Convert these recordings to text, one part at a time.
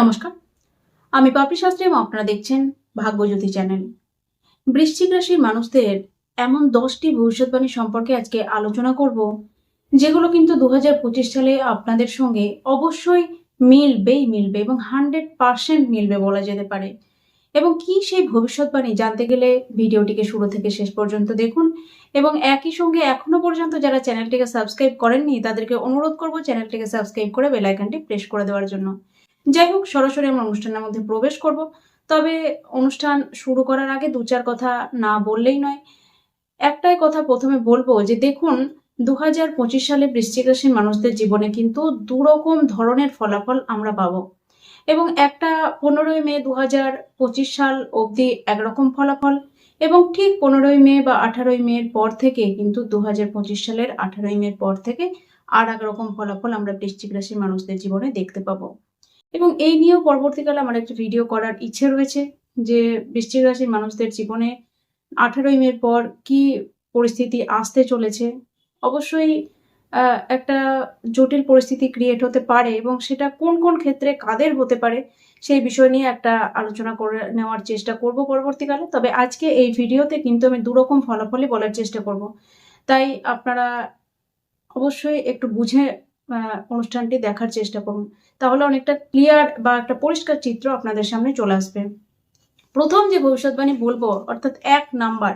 নমস্কার। আমি পাপড়ি শাস্ত্রী এবং আপনারা দেখছেন ভাগ্যজ্যোতি চ্যানেল। বৃশ্চিক রাশির মানুষদের এমন দশটি ভবিষ্যৎবাণী সম্পর্কে আজকে আলোচনা করব, যেগুলো কিন্তু দু সালে আপনাদের সঙ্গে অবশ্যই মিলবেই মিলবে এবং হান্ড্রেড পার্সেন্ট মিলবে বলা যেতে পারে। এবং কি সেই ভবিষ্যৎবাণী জানতে গেলে ভিডিওটিকে শুরু থেকে শেষ পর্যন্ত দেখুন এবং একই সঙ্গে এখনও পর্যন্ত যারা চ্যানেলটিকে সাবস্ক্রাইব করেননি, তাদেরকে অনুরোধ করব চ্যানেলটিকে সাবস্ক্রাইব করে বেল আইকনটি প্রেস করে দেওয়ার জন্য। যাই হোক, সরাসরি আমরা অনুষ্ঠানের মধ্যে প্রবেশ করব। তবে অনুষ্ঠান শুরু করার আগে দু চার কথা না বললেই নয়। একটাই কথা প্রথমে বলব যে দেখুন দু হাজার পঁচিশ সালে বৃশ্চিক রাশির মানুষদের জীবনে কিন্তু দুরকম ধরনের ফলাফল আমরা পাবো। এবং একটা পনেরোই মে দু হাজার পঁচিশ সাল অবধি একরকম ফলাফল এবং ঠিক পনেরোই মে বা আঠারোই মের পর থেকে কিন্তু দু হাজার পঁচিশ সালের আঠারোই মের পর থেকে আর এক রকম ফলাফল আমরা বৃশ্চিক রাশির মানুষদের জীবনে দেখতে পাবো। এবং এই নিয়েও পরবর্তীকালে আমার একটা ভিডিও করার ইচ্ছে রয়েছে যে বৃশ্চিক রাশির মানুষদের জীবনে আঠারোই মের পর কি পরিস্থিতি আসতে চলেছে। অবশ্যই একটা জটিল পরিস্থিতি ক্রিয়েট হতে পারে এবং সেটা কোন কোন ক্ষেত্রে কাদের হতে পারে সেই বিষয় নিয়ে একটা আলোচনা করে নেওয়ার চেষ্টা করব পরবর্তীকালে। তবে আজকে এই ভিডিওতে কিন্তু আমি দুরকম ফলাফলই বলার চেষ্টা করব। তাই আপনারা অবশ্যই একটু বুঝে অনুষ্ঠানটি দেখার চেষ্টা করুন। তাহলে অনেকটা ক্লিয়ার বা একটা পরিষ্কার চিত্র আপনাদের সামনে চলে আসবে। প্রথম যে ভবিষ্যৎবাণী বলব, অর্থাৎ এক নাম্বার,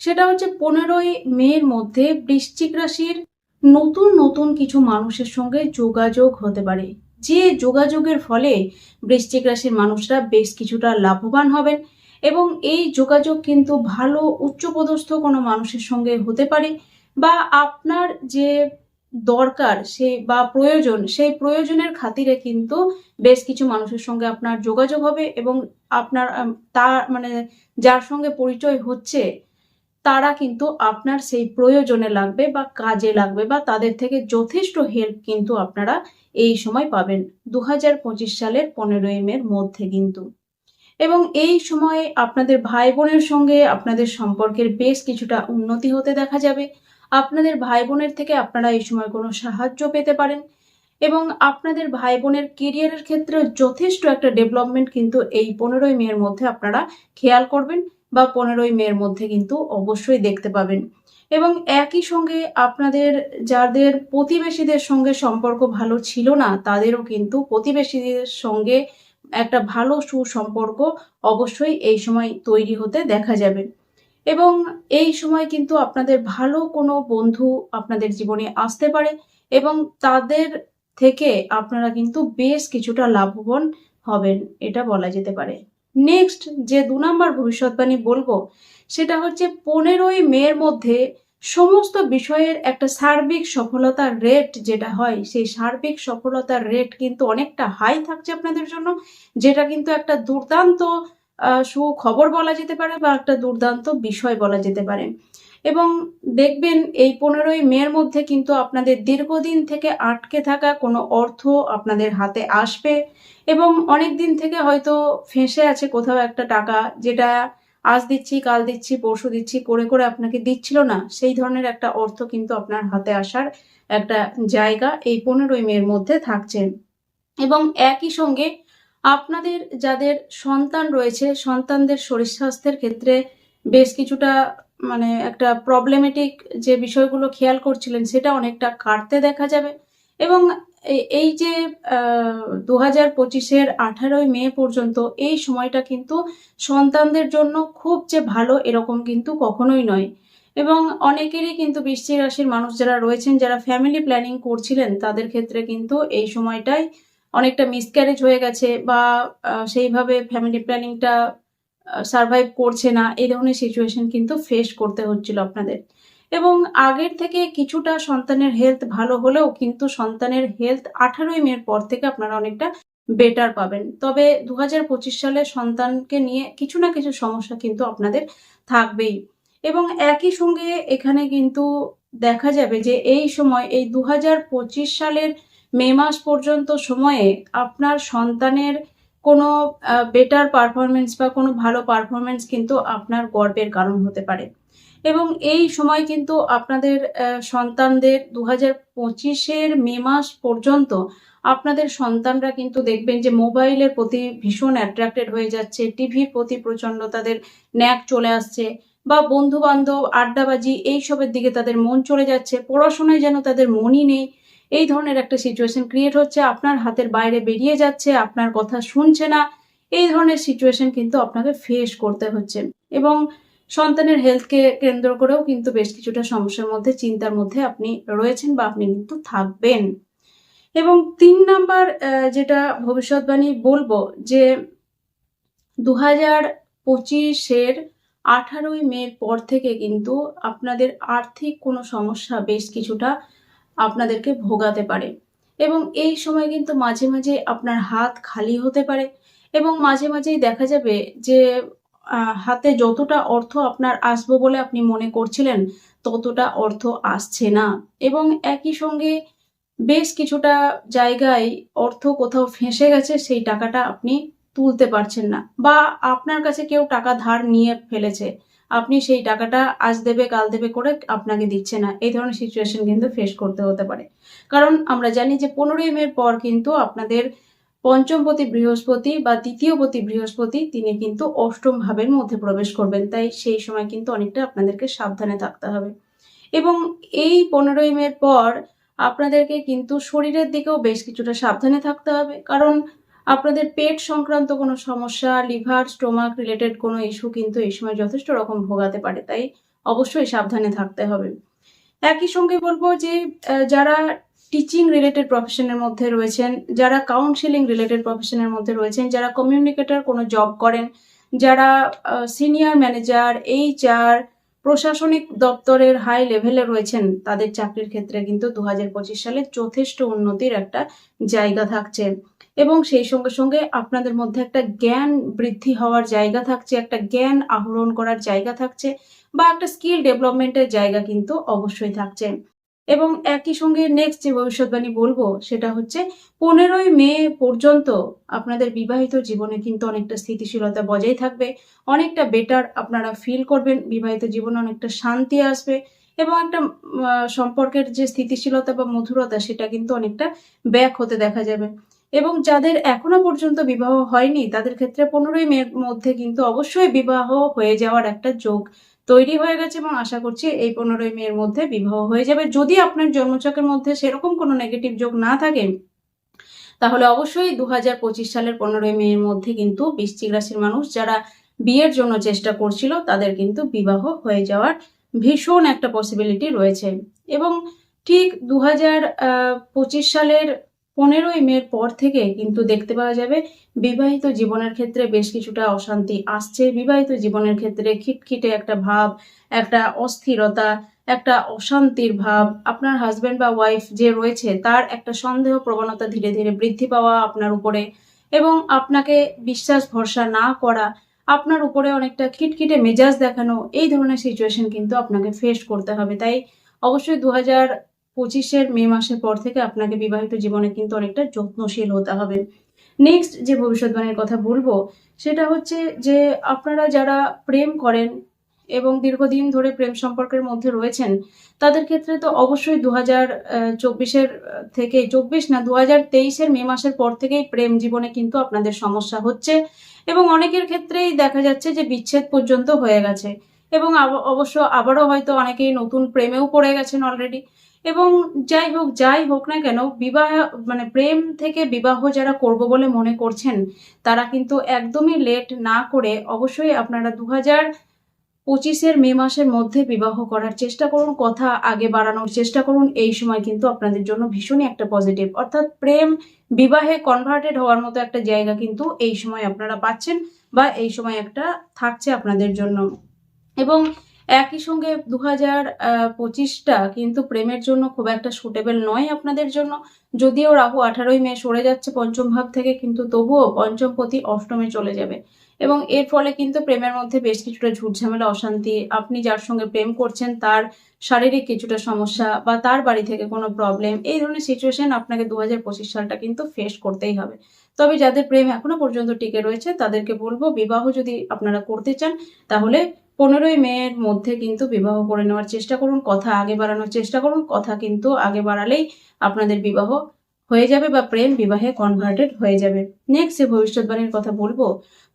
সেটা হচ্ছে পনেরোই মের মধ্যে বৃশ্চিক রাশির নতুন নতুন কিছু মানুষের সঙ্গে যোগাযোগ হতে পারে। যে যোগাযোগের ফলে বৃশ্চিক রাশির মানুষরা বেশ কিছুটা লাভবান হবেন এবং এই যোগাযোগ কিন্তু ভালো উচ্চপদস্থ কোনো মানুষের সঙ্গে হতে পারে বা আপনার যে দরকার সেই বা প্রয়োজন, সেই প্রয়োজনের খাতিরে কিন্তু বেশ কিছু মানুষের সঙ্গে আপনার যোগাযোগ হবে এবং আপনার তার মানে যার সঙ্গে পরিচয় হচ্ছে, তারা কিন্তু আপনার সেই প্রয়োজনে লাগবে বা কাজে লাগবে বা তাদের থেকে যথেষ্ট হেল্প কিন্তু আপনারা এই সময় পাবেন দু হাজার পঁচিশ সালের পনেরোই মের মধ্যে কিন্তু। এবং এই সময়ে আপনাদের ভাই বোনের সঙ্গে আপনাদের সম্পর্কের বেশ কিছুটা উন্নতি হতে দেখা যাবে। আপনাদের ভাই বোনের থেকে আপনারা এই সময় কোনো সাহায্য পেতে পারেন এবং আপনাদের ভাই বোনের কেরিয়ারের ক্ষেত্রে যথেষ্ট একটা ডেভেলপমেন্ট কিন্তু এই পনেরোই মেয়ের মধ্যে আপনারা খেয়াল করবেন বা পনেরোই মেয়ের মধ্যে কিন্তু অবশ্যই দেখতে পাবেন। এবং একই সঙ্গে আপনাদের যাদের প্রতিবেশীদের সঙ্গে সম্পর্ক ভালো ছিল না, তাদেরও কিন্তু প্রতিবেশীদের সঙ্গে একটা ভালো সুসম্পর্ক অবশ্যই এই সময় তৈরি হতে দেখা যাবে। এবং এই সময় কিন্তু আপনাদের ভালো কোনো বন্ধু আপনাদের জীবনে আসতে পারে এবং তাদের থেকে আপনারা কিন্তু বেশ কিছুটা লাভবান হবেন, এটা বলা যেতে পারে। নেক্সট যে দু নম্বর ভবিষ্যৎবাণী বলব, সেটা হচ্ছে পনেরোই মের মধ্যে সমস্ত বিষয়ের একটা সার্বিক সফলতার রেট যেটা হয়, সেই সার্বিক সফলতার রেট কিন্তু অনেকটা হাই থাকছে আপনাদের জন্য, যেটা কিন্তু একটা দুর্দান্ত সুখবর বলা যেতে পারে বা একটা দুর্দান্ত বিষয় বলা যেতে পারে। এবং দেখবেন এই পনেরোই মের মধ্যে কিন্তু আপনাদের দীর্ঘদিন থেকে আটকে থাকা কোনো অর্থ আপনাদের হাতে আসবে এবং অনেক দিন থেকে হয়তো ফেঁসে আছে কোথাও একটা টাকা যেটা আজ দিচ্ছি, কাল দিচ্ছি, পরশু দিচ্ছি, করে করে আপনাকে দিচ্ছিল না, সেই ধরনের একটা অর্থ কিন্তু আপনার হাতে আসার একটা জায়গা এই পনেরোই মের মধ্যে থাকছে। এবং একই সঙ্গে আপনাদের যাদের সন্তান রয়েছে, সন্তানদের শরীর স্বাস্থ্যের ক্ষেত্রে বেশ কিছুটা মানে একটা প্রবলেমেটিক যে বিষয়গুলো খেয়াল করছিলেন, সেটা অনেকটা কাটতে দেখা যাবে। এবং এই যে দু হাজার পঁচিশের আঠারোই মে পর্যন্ত এই সময়টা কিন্তু সন্তানদের জন্য খুব যে ভালো এরকম কিন্তু কখনোই নয়। এবং অনেকেরই কিন্তু বৃশ্চিক রাশির মানুষ যারা রয়েছেন, যারা ফ্যামিলি প্ল্যানিং করছিলেন, তাদের ক্ষেত্রে কিন্তু এই সময়টাই অনেকটা মিসক্যারেজ হয়ে গেছে বা সেইভাবে ফ্যামিলি প্ল্যানিংটা সার্ভাইভ করছে না, এই ধরনের সিচুয়েশন কিন্তু ফেস করতে হচ্ছিল আপনাদের। এবং আগের থেকে কিছুটা সন্তানের হেলথ ভালো হলেও কিন্তু সন্তানের হেলথ আঠারোই মের পর থেকে আপনারা অনেকটা বেটার পাবেন। তবে দু হাজার পঁচিশ সালে সন্তানকে নিয়ে কিছু না কিছু সমস্যা কিন্তু আপনাদের থাকবেই। এবং একই সঙ্গে এখানে কিন্তু দেখা যাবে যে এই সময়, এই দু হাজার পঁচিশ সালের মে মাস পর্যন্ত সময়ে আপনার সন্তানের কোনো বেটার পারফরমেন্স বা কোনো ভালো পারফরমেন্স কিন্তু আপনার গর্বের কারণ হতে পারে। এবং এই সময় কিন্তু আপনাদের সন্তানদের দু হাজার পঁচিশের মে মাস পর্যন্ত আপনাদের সন্তানরা কিন্তু দেখবেন যে মোবাইলের প্রতি ভীষণ অ্যাট্রাক্টেড হয়ে যাচ্ছে টিভির প্রতি প্রচণ্ড তাদের ন্যাক চলে আসছে বা বন্ধু বান্ধব আড্ডাবাজি এইসবের দিকে তাদের মন চলে যাচ্ছে, পড়াশোনায় যেন তাদের মনই নেই। এই ধরনের একটা সিচুয়েশন ক্রিয়েট হচ্ছে, আপনার হাতের বাইরে বেরিয়ে যাচ্ছে, আপনার কথা শুনছে না, এই ধরনের সিচুয়েশন কিন্তু আপনাকে ফেস করতে হচ্ছে। এবং সন্তানের হেলথকে কেন্দ্র করেও কিন্তু বেশ কিছুটা সমস্যার মধ্যে, চিন্তার মধ্যে আপনি রয়েছেন বা আপনি কিন্তু থাকবেন। এবং তিন নাম্বার যেটা ভবিষ্যৎবাণী বলব যে দু হাজার পঁচিশের আঠারোই মের পর থেকে কিন্তু আপনাদের আর্থিক কোনো সমস্যা বেশ কিছুটা আপনাদেরকে ভোগাতে পারে। এবং এই সময় কিন্তু মাঝে মাঝে আপনার হাত খালি হতে পারে এবং মাঝে মাঝেই দেখা যাবে যে হাতে যতটা অর্থ আপনার আসব বলে আপনি মনে করছিলেন, ততটা অর্থ আসছে না। এবং একই সঙ্গে বেশ কিছুটা জায়গায় অর্থ কোথাও ফেঁসে গেছে, সেই টাকাটা আপনি তুলতে পারছেন না বা আপনার কাছে কেউ টাকা ধার নিয়ে ফেলেছে। আপনি সেই টাকাটা আজ দেবে, কাল দেবে করে আপনাকে দিচ্ছে না। এই ধরনের সিচুয়েশন কিন্তু ফেস করতে হতে পারে। কারণ আমরা জানি যে পনেরোই মের পর কিন্তু আপনাদের পঞ্চমপতি বৃহস্পতি বা তৃতীয়পতি বৃহস্পতি তিনি কিন্তু অষ্টম ভাবের মধ্যে প্রবেশ করবেন। তাই সেই সময় কিন্তু অনেকটা আপনাদেরকে সাবধানে থাকতে হবে। এবং এই পনেরোই মের পর আপনাদেরকে কিন্তু শরীরের দিকেও বেশ কিছুটা সাবধানে থাকতে হবে। কারণ আপনাদের পেট সংক্রান্ত কোনো সমস্যা, লিভার, স্টোমাক রিলেটেড কোনো ইস্যু কিন্তু এই সময় যথেষ্ট রকম ভোগাতে পারে, তাই অবশ্যই সাবধানে থাকতে হবে। একই সঙ্গে বলব যে যারা টিচিং রিলেটেড প্রফেশনের মধ্যে রয়েছেন, যারা কাউন্সিলিং রিলেটেড প্রফেশনের মধ্যে রয়েছেন, যারা কমিউনিকেটর কোনো জব করেন, যারা সিনিয়র ম্যানেজার এইচআর প্রশাসনিক দপ্তরের হাই লেভেলে রয়েছেন, তাদের চাকরির ক্ষেত্রে কিন্তু দু হাজার পঁচিশ সালে যথেষ্ট উন্নতির একটা জায়গা থাকছে। এবং সেই সঙ্গে সঙ্গে আপনাদের মধ্যে একটা জ্ঞান বৃদ্ধি হওয়ার জায়গা থাকছে, একটা জ্ঞান আহরণ করার জায়গা থাকছে বা একটা স্কিল ডেভেলপমেন্টের জায়গা কিন্তু অবশ্যই থাকছে। এবং একই সঙ্গে নেক্সট যে ভবিষ্যৎবাণী বলব সেটা হচ্ছে পনেরোই মে পর্যন্ত আপনাদের বিবাহিত জীবনে কিন্তু অনেকটা স্থিতিশীলতা বজায় থাকবে, অনেকটা বেটার আপনারা ফিল করবেন, বিবাহিত জীবনে অনেকটা শান্তি আসবে এবং একটা সম্পর্কের যে স্থিতিশীলতা বা মধুরতা সেটা কিন্তু অনেকটা ব্যাক হতে দেখা যাবে। এবং যাদের এখনও পর্যন্ত বিবাহ হয়নি, তাদের ক্ষেত্রে পনেরোই মের মধ্যে কিন্তু অবশ্যই বিবাহ হয়ে যাওয়ার একটা যোগ তৈরি হয়ে গেছে এবং আশা করছি এই পনেরোই মেয়ের মধ্যে বিবাহ হয়ে যাবে। যদি আপনার জন্মচকের মধ্যে সেরকম কোনো নেগেটিভ যোগ না থাকে, তাহলে অবশ্যই দু হাজার পঁচিশ সালের পনেরোই মেয়ের মধ্যে কিন্তু বৃশ্চিক রাশির মানুষ যারা বিয়ের জন্য চেষ্টা করছিল, তাদের কিন্তু বিবাহ হয়ে যাওয়ার ভীষণ একটা পসিবিলিটি রয়েছে। এবং ঠিক দু হাজার পঁচিশ সালের পনেরোই মের পর থেকে কিন্তু দেখতে পাওয়া যাবে বিবাহিত জীবনের ক্ষেত্রে বেশ কিছুটা অশান্তি আসছে। বিবাহিত জীবনের ক্ষেত্রে খিটখিটে একটা ভাব, একটা অস্থিরতা, একটা অশান্তির ভাব। আপনার হাজব্যান্ড বা ওয়াইফ যে রয়েছে, তার একটা সন্দেহ প্রবণতা ধীরে ধীরে বৃদ্ধি পাওয়া আপনার উপরে এবং আপনাকে বিশ্বাস ভরসা না করা, আপনার উপরে অনেকটা খিটখিটে মেজাজ দেখানো, এই ধরনের সিচুয়েশন কিন্তু আপনাকে ফেস করতে হবে। তাই অবশ্যই দু হাজার পঁচিশের মে মাসের পর থেকে আপনাকে বিবাহিত জীবনে কিন্তু অনেকটা যত্নশীল হতে হবে। নেক্সট যে ভবিষ্যৎবাণীর কথা বলব, সেটা হচ্ছে যে আপনারা যারা প্রেম করেন এবং দীর্ঘদিন ধরে প্রেম সম্পর্কের মধ্যে রয়েছেন, তাদের ক্ষেত্রে তো অবশ্যই দু হাজার চব্বিশের থেকে চব্বিশ না দু হাজার তেইশের মে মাসের পর থেকেই প্রেম জীবনে কিন্তু আপনাদের সমস্যা হচ্ছে এবং অনেকের ক্ষেত্রেই দেখা যাচ্ছে যে বিচ্ছেদ পর্যন্ত হয়ে গেছে এবং অবশ্য আবারও হয়তো অনেকেই নতুন প্রেমেও পড়ে গেছেন অলরেডি এবং যাই হোক যাই হোক না কেন, বিবাহ মানে প্রেম থেকে বিবাহ যারা করব বলে মনে করছেন, তারা কিন্তু একদমই লেট না করে অবশ্যই আপনারা দু হাজার পঁচিশের মে মাসের মধ্যে বিবাহ করার চেষ্টা করুন, কথা আগে বাড়ানোর চেষ্টা করুন, এই সময় কিন্তু আপনাদের জন্য ভীষণই একটা পজিটিভ অর্থাৎ প্রেম বিবাহে কনভার্টেড হওয়ার মতো একটা জায়গা কিন্তু এই সময় আপনারা পাচ্ছেন বা এই সময় একটা থাকছে আপনাদের জন্য। এবং একই সঙ্গে দু হাজার পঁচিশটা কিন্তু প্রেমের জন্য খুব একটা সুটেবল নয় আপনাদের জন্য। যদিও রাহু আঠারোই মে সরে যাচ্ছে পঞ্চম ভাব থেকে, কিন্তু তবুও পঞ্চম পতি অষ্টমে চলে যাবে। এবং এর ফলে কিন্তু প্রেমের মধ্যে বেশ কিছুটা ঝুটঝামেলা, অশান্তি। আপনি যার সঙ্গে প্রেম করছেন, তার শারীরিক কিছুটা সমস্যা বা তার বাড়ি থেকে কোনো প্রবলেম এই ধরনের সিচুয়েশন আপনাকে দু হাজার পঁচিশ সালটা কিন্তু ফেস করতেই হবে। তবে যাদের প্রেম এখনও পর্যন্ত টিকে রয়েছে, তাদেরকে বলব বিবাহ যদি আপনারা করতে চান, তাহলে পনেরোই মেয়ের মধ্যে কিন্তু বিবাহ করে নেওয়ার চেষ্টা করুন, কথা আগে বাড়ানোর চেষ্টা করুন, কথা কিন্তু আগে বাড়ালেই আপনাদের বিবাহ হয়ে যাবে বা প্রেম বিবাহে কনভার্টেড হয়ে যাবে। নেক্সট ভবিষ্যৎবাণীর কথা বলব,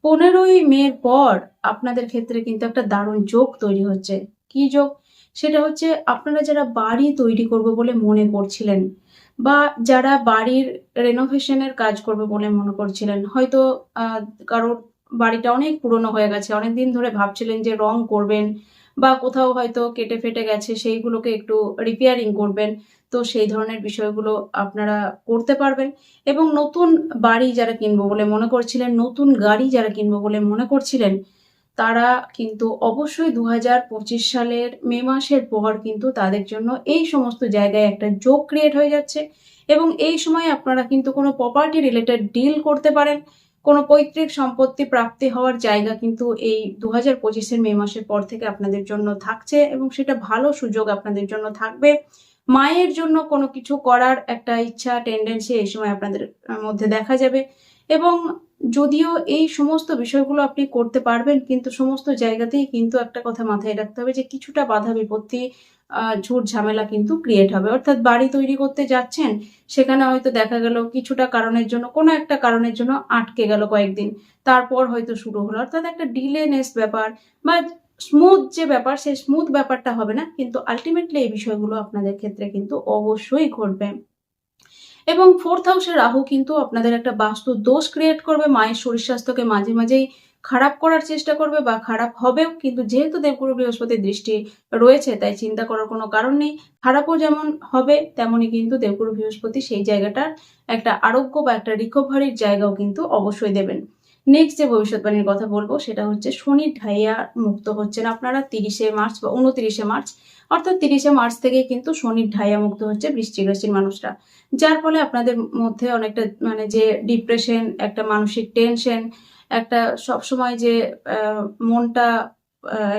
পনেরোই মের পর আপনাদের ক্ষেত্রে কিন্তু একটা দারুণ যোগ তৈরি হচ্ছে। কি যোগ? সেটা হচ্ছে আপনারা যারা বাড়ি তৈরি করবে বলে মনে করছিলেন বা যারা বাড়ির রেনোভেশনের কাজ করবে বলে মনে করছিলেন, হয়তো কারোর বাড়িটা অনেক পুরনো হয়ে গেছে। অনেক দিন ধরে ভাবছিলেন যে রং করবেন বা কোথাও হয়তো কেটে ফেটে গেছে, সেইগুলোকে একটু রিপেয়ারিং করবেন। তো সেই ধরনের বিষয়গুলো আপনারা করতে পারবেন এবং নতুন বাড়ি যারা কিনবো বলে মনে করছিলেন, নতুন গাড়ি যারা কিনবো বলে মনে করছিলেন, তারা কিন্তু অবশ্যই দু হাজার পঁচিশ সালের মে মাসের পর কিন্তু তাদের জন্য এই সমস্ত জায়গায় একটা যোগ ক্রিয়েট হয়ে যাচ্ছে এবং এই সময় আপনারা কিন্তু কোনো প্রপার্টি রিলেটেড ডিল করতে পারেন। কোনো পৈতৃক সম্পত্তি প্রাপ্তি হওয়ার জায়গা কিন্তু এই দু হাজার পঁচিশের মে মাসের পর থেকে আপনাদের জন্য থাকছে এবং সেটা ভালো সুযোগ আপনাদের জন্য থাকবে। মায়ের জন্য কোনো কিছু করার একটা ইচ্ছা টেন্ডেন্সি এই সময় আপনাদের মধ্যে দেখা যাবে এবং যদিও এই সমস্ত বিষয়গুলো আপনি করতে পারবেন, কিন্তু সমস্ত জায়গাতেই কিন্তু একটা কথা মাথায় রাখতে হবে যে কিছুটা বাধা বিপত্তি ঝুট ঝামেলা কিন্তু ক্রিয়েট হবে। অর্থাৎ বাড়ি তৈরি করতে যাচ্ছেন, সেখানে হয়তো দেখা গেল কিছুটা কারণের জন্য, কোনো একটা কারণের জন্য আটকে গেল কয়েকদিন। তারপর হয়তো শুরু হলো। অর্থাৎ একটা ডিলেনেস ব্যাপার বা স্মুথ যে ব্যাপার, সেই স্মুথ ব্যাপারটা হবে না। কিন্তু আলটিমেটলি এই বিষয়গুলো আপনাদের ক্ষেত্রে কিন্তু অবশ্যই ঘটবে। এবং ফোর্থ হাউসে রাহু কিন্তু আপনাদের একটা বাস্তু দোষ ক্রিয়েট করবে। মায়ের শরীর স্বাস্থ্যকে মাঝে মাঝেই খারাপ করার চেষ্টা করবে বা খারাপ হবেও, কিন্তু যেহেতু দেবগুরু বৃহস্পতির দৃষ্টি রয়েছে, তাই চিন্তা করার কোনো কারণ নেই। খারাপও যেমন হবে, তেমনই কিন্তু দেবগুরু বৃহস্পতি সেই জায়গাটার একটা আরোগ্য বা একটা রিকভারির জায়গাও কিন্তু অবশ্যই দেবেন। নেক্সট যে ভবিষ্যৎবাণীর কথা বলব, সেটা হচ্ছে শনি ঢাইয়া মুক্ত হচ্ছেন আপনারা তিরিশে মার্চ বা উনতিরিশে মার্চ। অর্থাৎ তিরিশে মার্চ থেকে কিন্তু শনির ঢাইয়া মুক্ত হচ্ছে বৃশ্চিক রাশির মানুষরা। যার ফলে আপনাদের মধ্যে অনেকটা মানে যে ডিপ্রেশন একটা মানসিক টেনশন একটা সবসময় যে মনটা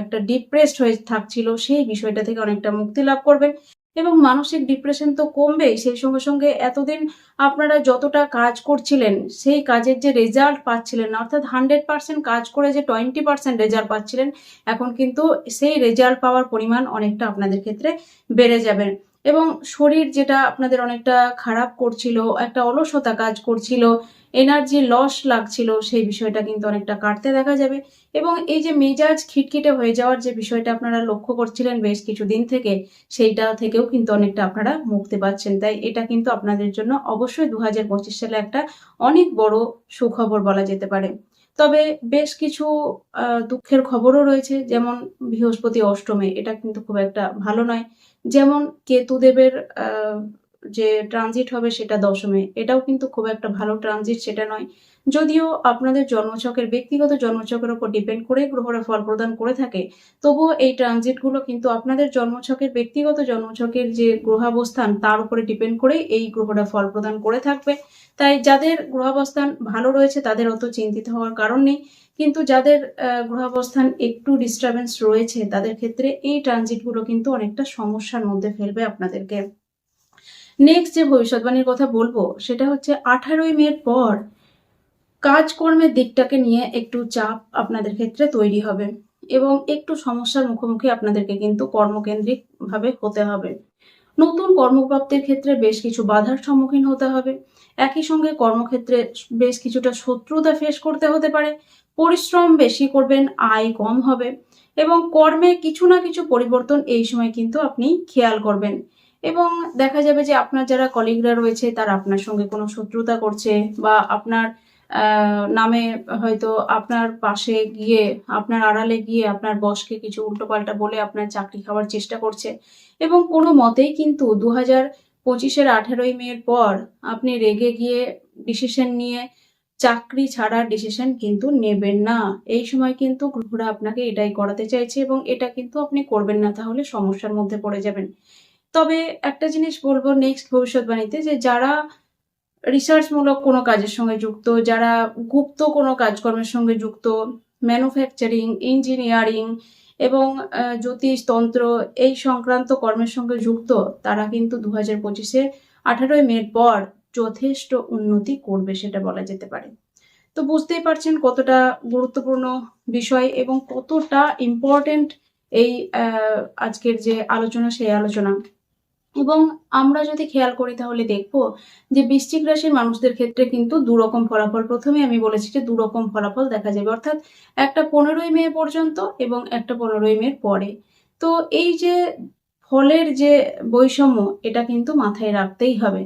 একটা ডিপ্রেসড হয়ে থাকছিল, সেই বিষয়টা থেকে অনেকটা মুক্তি লাভ করবেন এবং মানসিক ডিপ্রেশন তো কমবেই, সেই সঙ্গে সঙ্গে এতদিন আপনারা যতটা কাজ করছিলেন, সেই কাজের যে রেজাল্ট পাচ্ছিলেন অর্থাৎ হান্ড্রেড পার্সেন্ট কাজ করে যে টোয়েন্টি পার্সেন্ট রেজাল্ট পাচ্ছিলেন, এখন কিন্তু সেই রেজাল্ট পাওয়ার পরিমাণ অনেকটা আপনাদের ক্ষেত্রে বেড়ে যাবে। এবং শরীর যেটা আপনাদের অনেকটা খারাপ করছিল, একটা অলসতা কাজ করছিল এনার্জি লস লাগছিল, সেই বিষয়টা কিন্তু অনেকটা কাটতে দেখা যাবে। এবং এই যে মেজাজ খিটখিটে হয়ে যাওয়ার যে বিষয়টা আপনারা লক্ষ্য করছিলেন বেশ কিছুদিন থেকে, সেইটা থেকেও কিন্তু অনেকটা আপনারা মুক্তি পাচ্ছেন। তাই এটা কিন্তু আপনাদের জন্য অবশ্যই দু হাজার পঁচিশ সালে একটা অনেক বড় সুখবর বলা যেতে পারে। তবে বেশ কিছু দুঃখের খবরও রয়েছে। যেমন বৃহস্পতি অষ্টমে এটা কিন্তু খুব একটা ভালো নয়। যেমন কেতুদেবের আহ, যে ট্রানজিট হবে সেটা দশমে। এটাও কিন্তু খুব একটা ভালো ট্রানজিট সেটা নয়। যদিও আপনাদের জন্মছকের ব্যক্তিগত জন্মছকের উপর ডিপেন্ড করে গ্রহরা ফল প্রদান করে থাকে, তবুও এই ট্রানজিটগুলো কিন্তু আপনাদের জন্মছকের ব্যক্তিগত জন্মছকের যে গ্রহাবস্থান, তার উপরে ডিপেন্ড করে এই গ্রহরা ফল প্রদান করে থাকবে। তাই যাদের গ্রহাবস্থান ভালো রয়েছে, তাদের অত চিন্তিত হওয়ার কারণ নেই। কিন্তু যাদের গ্রহাবস্থান একটু ডিস্টারবেন্স রয়েছে, তাদের ক্ষেত্রে এই ট্রানজিটগুলো কিন্তু অনেকটা সমস্যার মধ্যে ফেলবে আপনাদেরকে। নেক্সট যে ভবিষ্যৎবাণীর কথা বলব, সেটা হচ্ছে আঠারোই মের পর কাজকর্মের দিকটাকে নিয়ে একটু চাপ আপনাদের ক্ষেত্রে তৈরি হবে এবং একটু সমস্যার মুখোমুখি আপনাদেরকে কিন্তু কর্মকেন্দ্রিকভাবে হতে হবে। নতুন কর্মপ্রাপ্তির ক্ষেত্রে বেশ কিছু বাধার সম্মুখীন হতে হবে। একই সঙ্গে কর্মক্ষেত্রে বেশ কিছুটা শত্রুতা ফেস করতে হতে পারে। পরিশ্রম বেশি করবেন, আয় কম হবে এবং কর্মে কিছু না কিছু পরিবর্তন এই সময় কিন্তু আপনি খেয়াল করবেন। এবং দেখা যাবে যে আপনার যারা কলিগরা রয়েছে, তারা আপনার সঙ্গে কোনো শত্রুতা করছে বা আপনার নামে হয়তো আপনার পাশে গিয়ে, আপনার আড়ালে গিয়ে আপনার বসকে কিছু উল্টোপাল্টা বলে আপনার চাকরি খাওয়ার চেষ্টা করছে। এবং কোনো মতেই কিন্তু দু হাজার পঁচিশের আঠেরোই মের পর আপনি রেগে গিয়ে ডিসিশন নিয়ে চাকরি ছাড়ার ডিসিশন কিন্তু নেবেন না। এই সময় কিন্তু গ্রহরা আপনাকে এটাই করাতে চাইছে এবং এটা কিন্তু আপনি করবেন না, তাহলে সমস্যার মধ্যে পড়ে যাবেন। তবে একটা জিনিস বলব নেক্সট ভবিষ্যৎবাণীতে যে যারা রিসার্চমূলক কোনো কাজের সঙ্গে যুক্ত, যারা গুপ্ত কোনো কাজকর্মের সঙ্গে যুক্ত ম্যানুফ্যাকচারিং ইঞ্জিনিয়ারিং এবং জ্যোতিষ, তন্ত্র এই সংক্রান্ত কর্মের সঙ্গে যুক্ত, তারা কিন্তু দু হাজার পঁচিশে আঠারোই মের পর যথেষ্ট উন্নতি করবে সেটা বলা যেতে পারে। তো বুঝতেই পারছেন কতটা গুরুত্বপূর্ণ বিষয় এবং কতটা ইম্পর্টেন্ট এই আজকের যে আলোচনা, সেই আলোচনা। এবং আমরা যদি খেয়াল করি তাহলে দেখব যে বৃশ্চিক রাশির মানুষদের ক্ষেত্রে কিন্তু দুরকম ফলাফল, প্রথমে আমি বলেছি যে দুরকম ফলাফল দেখা যাবে। অর্থাৎ একটা পনেরোই মে পর্যন্ত এবং একটা পনেরোই মের পরে। তো এই যে ফলের যে বৈষম্য, এটা কিন্তু মাথায় রাখতেই হবে।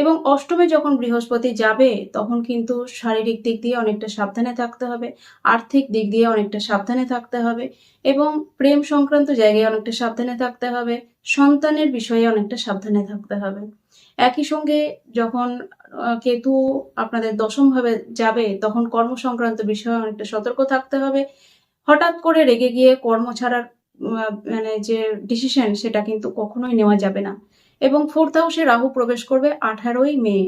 এবং অষ্টমে যখন বৃহস্পতি যাবে, তখন কিন্তু শারীরিক দিক দিয়ে অনেকটা সাবধানে থাকতে হবে, আর্থিক দিক দিয়ে অনেকটা সাবধানে থাকতে হবে এবং প্রেম সংক্রান্ত জায়গায় অনেকটা সাবধানে থাকতে হবে, সন্তানের বিষয়ে অনেকটা সাবধানে থাকতে হবে। একই সঙ্গে যখন কেতু আপনাদের দশম ভাবে যাবে, তখন কর্ম সংক্রান্ত বিষয়ে অনেকটা সতর্ক থাকতে হবে। হঠাৎ করে রেগে গিয়ে কর্ম ছাড়ার মানে যে ডিসিশন সেটা কিন্তু কখনোই নেওয়া যাবে না। এবং ফোর্থ হাউসে রাহু প্রবেশ করবে আঠারোই মে।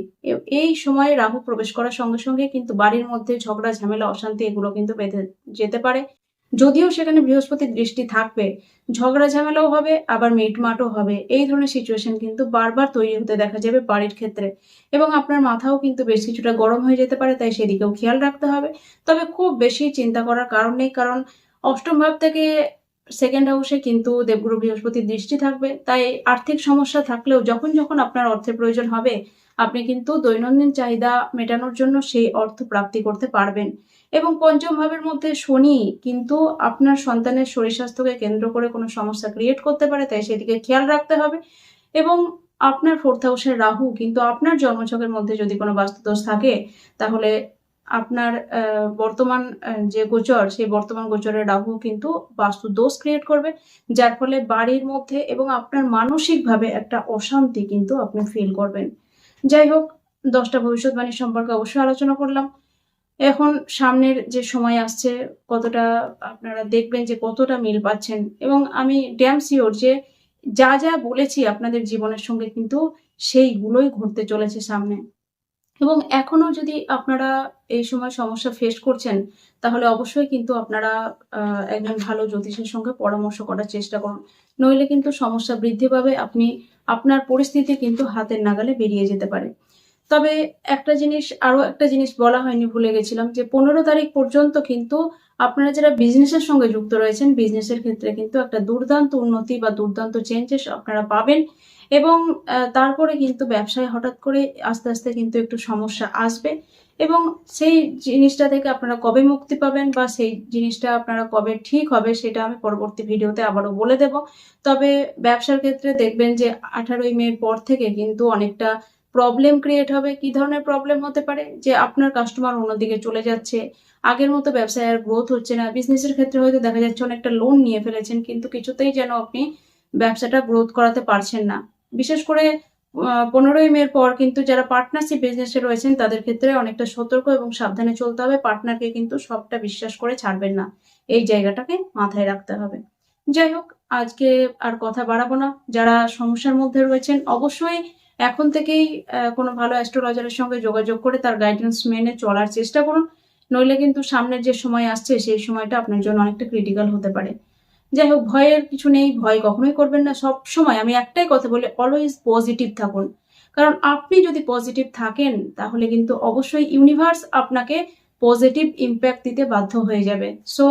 এই সময়ে রাহু প্রবেশ করার সঙ্গে সঙ্গে কিন্তু বাড়ির মধ্যে ঝগড়া, ঝামেলা, অশান্তি এগুলো কিন্তু বেঁধে যেতে পারে। যদিও সেখানে বৃহস্পতির দৃষ্টি থাকবে। ঝগড়া, ঝামেলাও হবে, আবার মিটমাটও হবে। এই ধরনের সিচুয়েশন কিন্তু বারবার তৈরি হতে দেখা যাবে বাড়ির ক্ষেত্রে। এবং আপনার মাথাও কিন্তু বেশ কিছুটা গরম হয়ে যেতে পারে, তাই সেদিকেও খেয়াল রাখতে হবে। তবে খুব বেশি চিন্তা করার কারণ নেই, কারণ অষ্টম ভাব থেকে সেকেন্ড হাউসে কিন্তু দেবগুরু বৃহস্পতির দৃষ্টি থাকবে। তাই আর্থিক সমস্যা থাকলেও যখন যখন আপনার অর্থের প্রয়োজন হবে, আপনি কিন্তু দৈনন্দিন চাহিদা মেটানোর জন্য সেই অর্থ প্রাপ্তি করতে পারবেন। এবং পঞ্চম ভাবের মধ্যে শনি কিন্তু আপনার সন্তানের শরীর স্বাস্থ্যকে কেন্দ্র করে কোনো সমস্যা ক্রিয়েট করতে পারে, তাই সেদিকে খেয়াল রাখতে হবে। এবং আপনার ফোর্থ হাউসের রাহু কিন্তু আপনার জন্মছকের মধ্যে যদি কোনো বাস্তুদোষ থাকে, তাহলে আপনার বর্তমান যে গোচর, সেই বর্তমান গোচরের রাহু কিন্তু বাস্তু দোষ ক্রিয়েট করবে, যার ফলে বাড়ির মধ্যে এবং আপনার মানসিকভাবে একটা অশান্তি কিন্তু আপনি ফিল করবেন। যাই হোক, দশটা ভবিষ্যৎবাণী সম্পর্কে অবশ্যই আলোচনা করলাম। এখন সামনের যে সময় আসছে, কতটা আপনারা দেখবেন যে কতটা মিল পাচ্ছেন, এবং আমি ড্যাম শিওর যে যা যা বলেছি আপনাদের জীবনের সঙ্গে কিন্তু সেইগুলোই ঘটতে চলেছে সামনে। এবং এখনও যদি আপনারা এই সময় সমস্যা ফেস করছেন, তাহলে অবশ্যই কিন্তু আপনারা একজন ভালো জ্যোতিষের সঙ্গে পরামর্শ করার চেষ্টা করুন। নইলে কিন্তু সমস্যা বৃদ্ধি পাবে, আপনি আপনার পরিস্থিতি কিন্তু হাতের নাগালে বেরিয়ে যেতে পারে। তবে একটা জিনিস আরও একটা জিনিস বলা হয়নি, ভুলে গেছিলাম যে পনেরো তারিখ পর্যন্ত কিন্তু আপনারা যারা বিজনেসের সঙ্গে যুক্ত রয়েছেন বিজনেসের ক্ষেত্রে কিন্তু একটা দুর্দান্ত উন্নতি বা দুর্দান্ত চেঞ্জেস আপনারা পাবেন। এবং তারপরে কিন্তু ব্যবসায় হঠাৎ করে আস্তে আস্তে কিন্তু একটু সমস্যা আসবে এবং সেই জিনিসটা থেকে আপনারা কবে মুক্তি পাবেন বা সেই জিনিসটা আপনারা কবে ঠিক হবে সেটা আমি পরবর্তী ভিডিওতে আবারও বলে দেব। তবে ব্যবসার ক্ষেত্রে দেখবেন যে আঠারোই মে পর থেকে কিন্তু অনেকটা প্রবলেম ক্রিয়েট হবে। কি ধরনের প্রবলেম হতে পারে? যে আপনার কাস্টমার অন্যদিকে চলে যাচ্ছে, আগের মতো ব্যবসায় আর গ্রোথ হচ্ছে না। বিজনেসের ক্ষেত্রে হয়তো দেখা যাচ্ছে অনেকটা লোন নিয়ে ফেলেছেন, কিন্তু কিছুতেই যেন আপনি ব্যবসাটা গ্রোথ করাতে পারছেন না। বিশেষ করে পনেরোই মের পর কিন্তু যারা পার্টনারশিপ বিজনেসে রয়েছেন, তাদের ক্ষেত্রে অনেকটা সতর্ক এবং সাবধানে চলতে হবে। পার্টনারকে কিন্তু সবটা বিশ্বাস করে ছাড়বেন না। এই জায়গাটাকে মাথায় রাখতে হবে। যাই হোক, আজকে আর কথা বাড়াবো না। যারা সমস্যার মধ্যে রয়েছেন, অবশ্যই এখন থেকেই কোনো ভালো অ্যাস্ট্রোলজারের সঙ্গে যোগাযোগ করে তার গাইডেন্স মেনে চলার চেষ্টা করুন। নইলে কিন্তু সামনের যে সময় আসছে, সেই সময়টা আপনার জন্য অনেকটা ক্রিটিক্যাল হতে পারে। যাই হোক, ভয়ের কিছু নেই, ভয় কখনোই করবেন না। সব সময় আমি একটাই কথা বলি অলওয়েজ পজিটিভ থাকুন। কারণ আপনি যদি পজিটিভ থাকেন, তাহলে কিন্তু অবশ্যই ইউনিভার্স আপনাকে পজিটিভ ইম্প্যাক্ট দিতে বাধ্য হয়ে যাবে। সো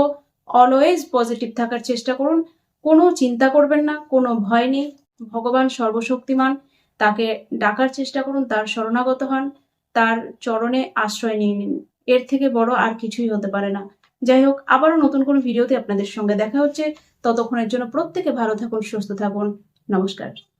অলওয়েজ পজিটিভ থাকার চেষ্টা করুন। কোনো চিন্তা করবেন না, কোনো ভয় নেই। ভগবান সর্বশক্তিমান, তাকে ডাকার চেষ্টা করুন, তার শরণাগত হন, তার চরণে আশ্রয় নিয়ে নিন। এর থেকে বড় আর কিছুই হতে পারে না। যাই হোক, আবারও নতুন কোনো ভিডিওতে আপনাদের সঙ্গে দেখা হচ্ছে। ততক্ষণের জন্য প্রত্যেকে ভালো থাকুন সুস্থ থাকুন। নমস্কার।